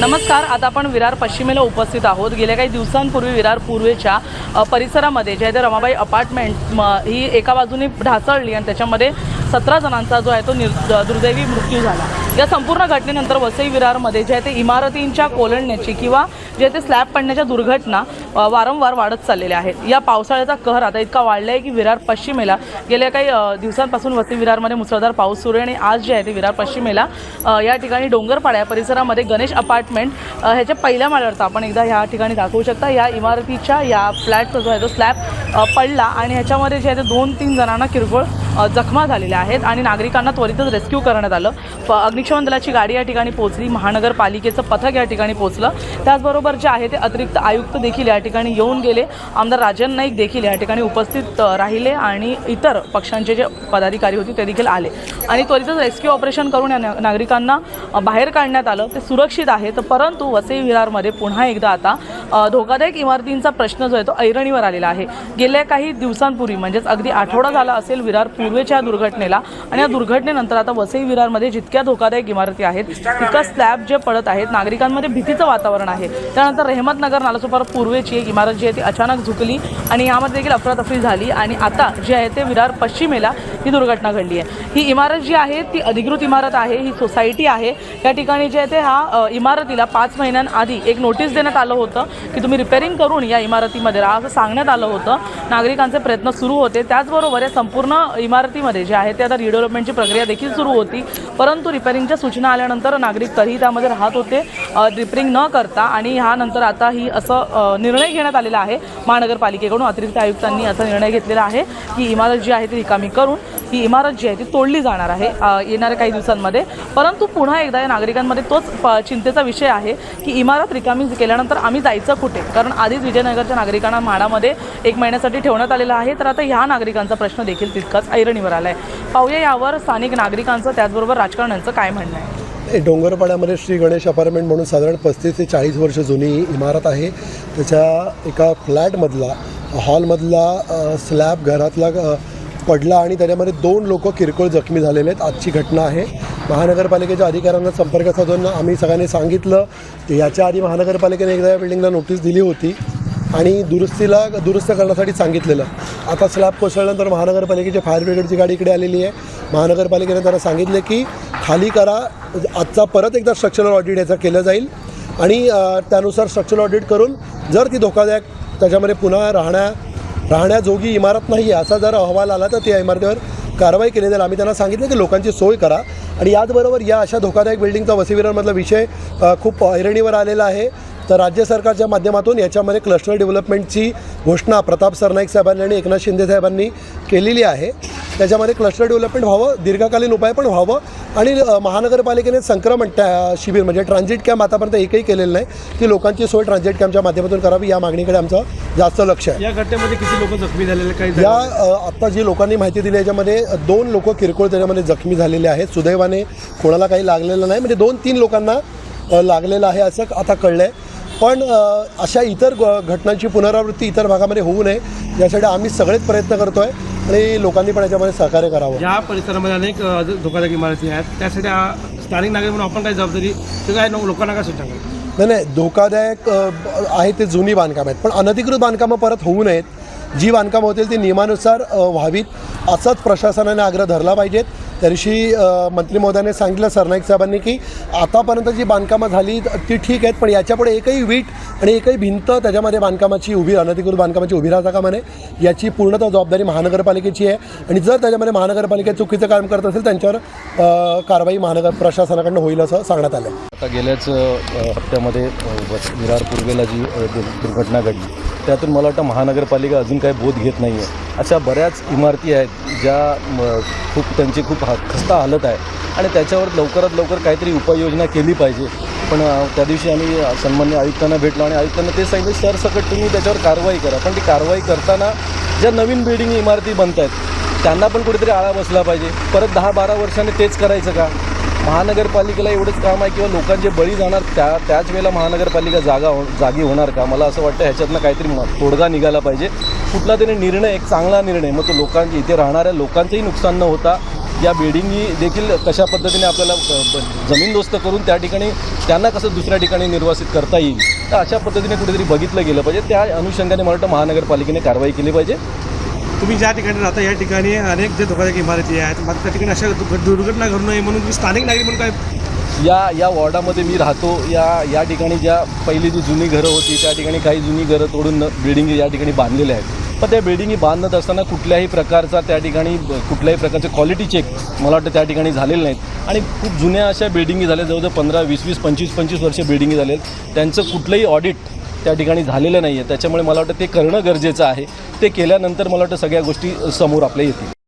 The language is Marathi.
नमस्कार आता आपण विरार पश्चिमेला उपस्थित आहोत. गेल्या काही दिवसांपूर्वी विरार पूर्वेच्या परिसरामध्ये जे आहे ते रमाबाई अपार्टमेंट ही एका बाजूने ढासळली आणि त्याच्यामध्ये सतरा जणांचा जो आहे तो निर् दुर्दैवी मृत्यू झाला. या संपूर्ण घटनेनंतर वसई विरारमध्ये जे आहे ते इमारतींच्या कोलडण्याची किंवा जे ते स्लॅब पडण्याच्या दुर्घटना वारंवार वाढत चाललेल्या आहेत. या पावसाळ्याचा कहर आता इतका वाढला आहे की विरार पश्चिमेला गेल्या काही दिवसांपासून वसई विरारमध्ये मुसळधार पाऊस सुरू आहे आणि आज जे आहे ते विरार पश्चिमेला या ठिकाणी डोंगरपाड्या परिसरामध्ये गणेश अपार्टमेंट ह्याच्या पहिल्या माळ्यावरता आपण एकदा ह्या ठिकाणी दाखवू शकता. या इमारतीच्या या फ्लॅटचा जो आहे तो स्लॅब पडला आणि ह्याच्यामध्ये जे आहे ते दोन तीन जणांना किरकोळ जखमा झालेल्या आहेत आणि नागरिकांना त्वरितच रेस्क्यू करण्यात आलं. प अग्निशमन दलाची गाडी या ठिकाणी पोहोचली महानगरपालिकेचं पथक या ठिकाणी पोहोचलं. त्याचबरोबर जे आहे ते अतिरिक्त आयुक्त देखील या ठिकाणी येऊन गेले. आमदार राजन नाईक देखील या ठिकाणी उपस्थित राहिले आणि इतर पक्षांचे जे पदाधिकारी होते ते देखील आले. आणि त्वरितच रेस्क्यू ऑपरेशन करून या नागरिकांना बाहेर काढण्यात आलं. ते सुरक्षित आहेत परंतु वसई विरारमध्ये पुन्हा एकदा आता धोकादायक इमारतींचा प्रश्न जो आहे तो ऐरणीवर आलेला आहे. गेल्या काही दिवसांपूर्वी म्हणजेच अगदी आठवडा झाला असेल विरार पूर्वेच्या या दुर्घटनेला आणि या दुर्घटनेनंतर आता वसई विरारमध्ये जितक्या धोकादायक इमारती आहेत तितका स्लॅब जे पडत आहेत नागरिकांमध्ये भीतीचं वातावरण आहे. त्यानंतर रेहमतनगर नालासोपार पूर्वेची एक इमारत जी आहे ती अचानक झुकली आणि यामध्ये देखील अफरातफरी झाली आणि आता जे आहे ते विरार पश्चिमेला ही दुर्घटना घडली आहे. ही इमारत जी आहे ती अधिकृत इमारत आहे ही सोसायटी आहे. या ठिकाणी जे आहे ते हा इमारतीला पाच महिन्यांआधी एक नोटीस देण्यात आलं होतं. की तुम्ही रिपेअरिंग करून या इमारतीमध्ये. राहा असं सांगण्यात आलं होतं नागरिकांचे प्रयत्न सुरू होते. त्याचबरोबर या संपूर्ण इमारतीमध्ये जे आहे ते आता रिडेव्हलपमेंटची प्रक्रिया देखील सुरू होती. परंतु रिपेअरिंगच्या सूचना आल्यानंतर नागरिक तरीही त्यामध्ये राहत होते. रिपेअरिंग न करता आणि ह्यानंतर आता ही असं निर्णय घेण्यात आलेला आहे. महानगरपालिकेकडून अतिरिक्त आयुक्तांनी असा निर्णय घेतलेला आहे की इमारत जी आहे ती रिकामी करून ही इमारत जी आहे ती तोडली जाणार आहे येणाऱ्या काही दिवसांमध्ये. परंतु पुन्हा एकदा या नागरिकांमध्ये तोच प- चिंतेचा विषय आहे की इमारत रिकामी केल्यानंतर आम्ही जायचं कुठे? कारण आधीच विजयनगरच्या नागरिकांना म्हाडामध्ये एक महिन्यासाठी ठेवण्यात आलेलं आहे. तर आता ह्या नागरिकांचा प्रश्न देखील तितकाच ऐरणीवर आला आहे पाहूया यावर स्थानिक नागरिकांचं त्याचबरोबर राजकारण्यांचं काय म्हणणं आहे? डोंगरपाड्यामध्ये श्री गणेश अपार्टमेंट म्हणून साधारण पस्तीस ते चाळीस वर्ष जुनी इमारत आहे. त्याच्या एका फ्लॅटमधला हॉलमधला स्लॅब घरातला पडला आणि त्याच्यामध्ये दोन लोक किरकोळ जखमी झालेले आहेत. आजची घटना आहे. महानगरपालिकेच्या अधिकाऱ्यांना संपर्क साधून आम्ही सगळ्यांनी सांगितलं. याच्या आधी महानगरपालिकेने एकदा या बिल्डिंगला नोटीस दिली होती आणि दुरुस्तीला दुरुस्त करण्यासाठी सांगितलेलं. आता स्लॅब कोसळल्यानंतर महानगरपालिकेची फायर ब्रिगेडची गाडी इकडे आलेली आहे. महानगरपालिकेने त्यांना सांगितले की खाली करा. आजचा परत एकदा स्ट्रक्चरल ऑडिट याचा केलं जाईल. आणि त्यानुसार स्ट्रक्चरल ऑडिट करून जर ती धोकादायक त्याच्यामध्ये पुन्हा राहण्या राहण्याजोगी इमारत नाही आहे. असा जर अहवाल आला तर त्या इमारतीवर कारवाई केली जाईल. आम्ही त्यांना सांगितलं की लोकांची सोय करा. आणि याचबरोबर या अशा धोकादायक बिल्डिंगचा वसईविरांमधला विषय खूप ऐरणीवर आलेला आहे. तर राज्य सरकारच्या माध्यमातून याच्यामध्ये क्लस्टर डेव्हलपमेंटची घोषणा प्रताप सरनाईक साहेबांनी आणि एकनाथ शिंदे साहेबांनी केलेली आहे. त्याच्यामध्ये क्लस्टर डेव्हलपमेंट व्हावं दीर्घकालीन उपाय पण व्हावं आणि महानगरपालिकेने संक्रमण त्या शिबिर म्हणजे ट्रान्झिट कॅम्प आतापर्यंत एकही केलेलं नाही. की लोकांची सोय ट्रान्झिट कॅम्पच्या माध्यमातून करावी या मागणीकडे आमचं जास्त लक्ष आहे. या घटनेमध्ये किती लोक जखमी झालेले काही या आत्ता जी लोकांनी माहिती दिली याच्यामध्ये दोन लोक किरकोळ त्याच्यामध्ये जखमी झालेले आहेत. सुदैवाने कोणाला काही लागलेलं नाही. म्हणजे दोन तीन लोकांना लागलेलं आहे असं आता कळलं आहे पण अशा इतर ग- घटनांची पुनरावृत्ती इतर भागामध्ये होऊ नये यासाठी आम्ही सगळेच प्रयत्न करतो आहे आणि लोकांनी पण याच्यामध्ये सहकार्य करावं. या परिसरामध्ये अनेक धोकादायक इमारती आहेत. त्यासाठी स्थानिक नागरिक म्हणून आपण काय जबाबदारी ते काय लोकांना काय सूचना करू? नाही नाही धोकादायक आहे ते जुनी बांधकाम आहेत पण अनधिकृत बांधकामं परत होऊ नयेत. जी बांधकामं होतील ती नियमानुसार व्हावीत. असाच प्रशासनाने आग्रह धरला पाहिजेत. त्या दिवशी मंत्री महोदयाने सांगितलं सरनाईक साहेबांनी की आतापर्यंत जी बांधकामं झाली ती ठीक आहेत पण याच्यापुढे एकही वीट आणि एकही भिंत त्याच्यामध्ये बांधकामाची उभी अनधिकृत बांधकामाची उभी राहता कामा नये याची पूर्णतः जबाबदारी महानगरपालिकेची आहे. आणि जर त्याच्यामध्ये महानगरपालिका चुकीचं काम करत असेल त्यांच्यावर कारवाई महानगर प्रशासनाकडनं होईल असं सांगण्यात आलं आहे आता गेल्याच हप्त्यामध्ये विरार पूर्वेला जी दुर्घटना घडली त्यातून मला वाटतं महानगरपालिका अजून काही बोध घेत नाही आहे अशा बऱ्याच इमारती आहेत ज्या खूप त्यांची खूप हा खस्ता हालत आहे. आणि त्याच्यावर लवकरात लवकर काहीतरी उपाययोजना केली पाहिजे. पण त्या दिवशी आम्ही सन्मान्य आयुक्तांना भेटलो आणि आयुक्तांना ते सांगितलं सरसकट तुम्ही त्याच्यावर कारवाई करा. पण ती कारवाई करताना ज्या नवीन बिल्डिंग इमारती बनत आहेत त्यांना पण कुठेतरी आळा बसला पाहिजे. परत दहा बारा वर्षांनी तेच करायचं का? महानगरपालिकेला एवढंच काम आहे किंवा लोकांचे बळी जाणार त्या त्याच वेळेला महानगरपालिका जागा हो जागी होणार का? मला असं वाटतं ह्याच्यातनं काहीतरी तोडगा निघाला पाहिजे. कुठला तरी निर्णय एक चांगला निर्णय मग तो लोकांचे इथे राहणाऱ्या लोकांचंही नुकसान न होता या बिल्डिंगी देखील कशा पद्धतीने आपल्याला जमीनदोस्त करून त्या ठिकाणी त्यांना कसं दुसऱ्या ठिकाणी निर्वासित करता येईल? तर अशा पद्धतीने कुठेतरी बघितलं गेलं पाहिजे. त्या अनुषंगाने मला वाटतं महानगरपालिकेने कारवाई केली पाहिजे. तुम्ही ज्या ठिकाणी राहता या ठिकाणी अनेक जे धोकादायक इमारती आहेत मग त्या ठिकाणी अशा दुर्घटना घडू नये म्हणून तुम्ही स्थानिक नागरिक म्हणून काय या या वॉर्डामध्ये मी राहतो. या या ठिकाणी ज्या पहिली जी जुनी घरं होती त्या ठिकाणी काही जुनी घरं तोडून बिल्डिंग या ठिकाणी बांधलेल्या आहेत. पण त्या बिल्डिंगी बांधत असताना कुठल्याही प्रकारचा त्या ठिकाणी कुठल्याही प्रकारचे क्वालिटी चेक मला वाटतं त्या ठिकाणी झालेले नाहीत. आणि खूप जुन्या अशा बिल्डिंगी झाल्या जवळजवळ पंधरा वीस वीस पंचवीस पंचवीस वर्ष बिल्डिंगी झाले आहेत त्यांचं कुठलंही ऑडिट त्या ठिकाणी झालेलं नाही आहे त्याच्यामुळे मला वाटतं ते करणं गरजेचं आहे. ते केल्यानंतर मला वाटतं सगळ्या गोष्टी समोर आपल्या येतील.